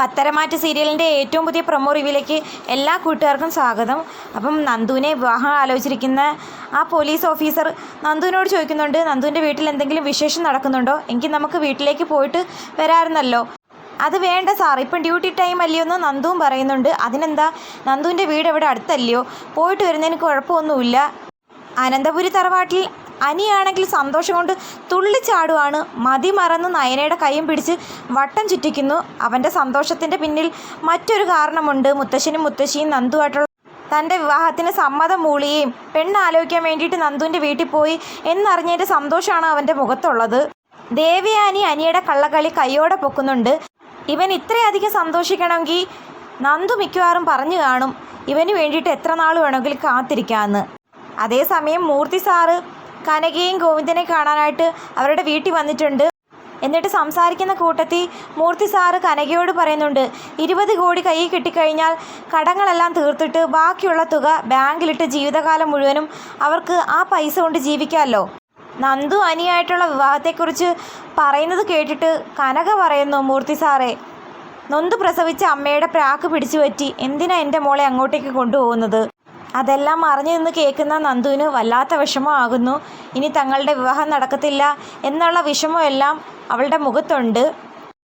പത്തരമാറ്റ് സീരിയലിന്റെ ഏറ്റവും പുതിയ പ്രൊമോ റിവ്യൂലേക്ക് എല്ലാ കൂട്ടുകാർക്കും സ്വാഗതം. അപ്പം നന്ദുവിനെ വിവാഹം ആലോചിച്ചിരിക്കുന്ന ആ പോലീസ് ഓഫീസർ നന്ദുവിനോട് ചോദിക്കുന്നുണ്ട് നന്ദുവിന്റെ വീട്ടിൽ എന്തെങ്കിലും വിശേഷം നടക്കുന്നുണ്ടോ? എങ്കിൽ നമുക്ക് വീട്ടിലേക്ക് പോയിട്ട് വരാമായിരുന്നല്ലോ അത് വേണ്ട സാർ ഇപ്പം ഡ്യൂട്ടി ടൈം അല്ലയോ എന്ന് നന്ദുവും പറയുന്നുണ്ട്. അതിനെന്താ? നന്ദുവിന്റെ വീട് എവിടെ അടുത്തല്ലയോ? പോയിട്ട് വരുന്നതിന് കുഴപ്പമൊന്നുമില്ല. അനന്തപുരി തറവാട്ടിൽ അനിയാണെങ്കിൽ സന്തോഷം കൊണ്ട് തുള്ളിച്ചാടുവാണ്. മതി മറന്ന് നയനയുടെ കൈയും പിടിച്ച് വട്ടം ചുറ്റിക്കുന്നു. അവന്റെ സന്തോഷത്തിന്റെ പിന്നിൽ മറ്റൊരു കാരണമുണ്ട്. മുത്തശ്ശനും മുത്തശ്ശിയും നന്ദുവായിട്ടുള്ള തന്റെ വിവാഹത്തിന് സമ്മതം മൂളിയും. പെണ്ണ് ആലോചിക്കാൻ വേണ്ടിയിട്ട് നന്ദുവിന്റെ വീട്ടിൽ പോയി എന്നറിഞ്ഞതിന്റെ സന്തോഷമാണ് അവന്റെ മുഖത്തുള്ളത്. ദേവിയാനി അനിയുടെ കള്ളക്കളി കൈയോടെ പൊക്കുന്നുണ്ട്. ഇവൻ ഇത്രയധികം സന്തോഷിക്കണമെങ്കിൽ നന്ദു മിക്കവാറും പറഞ്ഞു കാണും. ഇവന് വേണ്ടിയിട്ട് എത്ര നാൾ വേണമെങ്കിലും കാത്തിരിക്കാമെന്ന് അതേസമയം മൂർത്തി സാറ് കനകയും ഗോവിന്ദനെ കാണാനായിട്ട് അവരുടെ വീട്ടിൽ വന്നിട്ടുണ്ട്. എന്നിട്ട് സംസാരിക്കുന്ന കൂട്ടത്തിൽ മൂർത്തി സാറ് കനകയോട് പറയുന്നുണ്ട് ഇരുപത് കോടി കൈ കിട്ടിക്കഴിഞ്ഞാൽ കടങ്ങളെല്ലാം തീർത്തിട്ട് ബാക്കിയുള്ള തുക ബാങ്കിലിട്ട് ജീവിതകാലം മുഴുവനും അവർക്ക് ആ പൈസ കൊണ്ട് ജീവിക്കാമല്ലോ. നന്ദു അനിയായിട്ടുള്ള വിവാഹത്തെക്കുറിച്ച് പറയുന്നത് കേട്ടിട്ട് കനക പറയുന്നു മൂർത്തി സാറേ നൊന്ത് പ്രസവിച്ച അമ്മയുടെ പ്രാക്ക് പിടിച്ചു പറ്റി എന്തിനാ എന്റെ മോളെ അങ്ങോട്ടേക്ക് കൊണ്ടുപോകുന്നത്? അതെല്ലാം അറിഞ്ഞു നിന്ന് കേൾക്കുന്ന നന്ദുവിന് വല്ലാത്ത വിഷമമാകുന്നു ഇനി തങ്ങളുടെ വിവാഹം നടക്കത്തില്ല എന്നുള്ള വിഷമമെല്ലാം അവളുടെ മുഖത്തുണ്ട്.